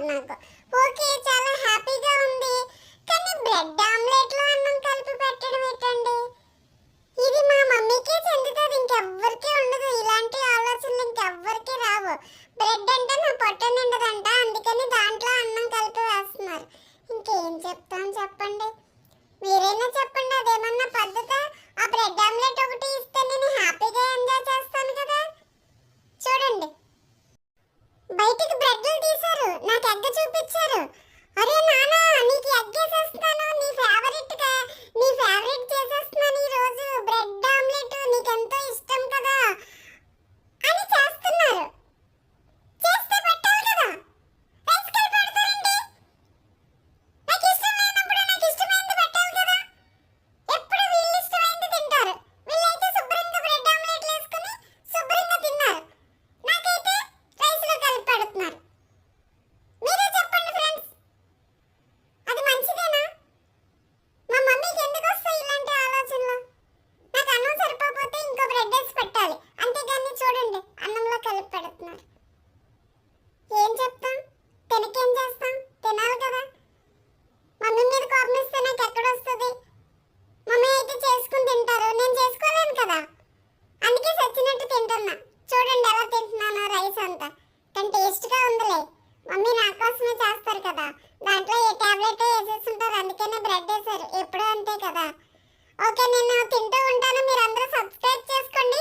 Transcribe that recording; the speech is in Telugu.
那个 ఇదంతా కానీ టేస్ట్గా ఉందిలే. మమ్మీ నా చేస్తారు కదా. దాంట్లో ఏ టాబ్లెట్ వేసేస్తుంటారు అందుకనే బ్రెడ్ వేసారు ఎప్పుడూ అంతే కదా. ఓకే నేను తింటూ ఉంటాను. మీరు మీరందరూ సబ్స్క్రైబ్ చేసుకోండి.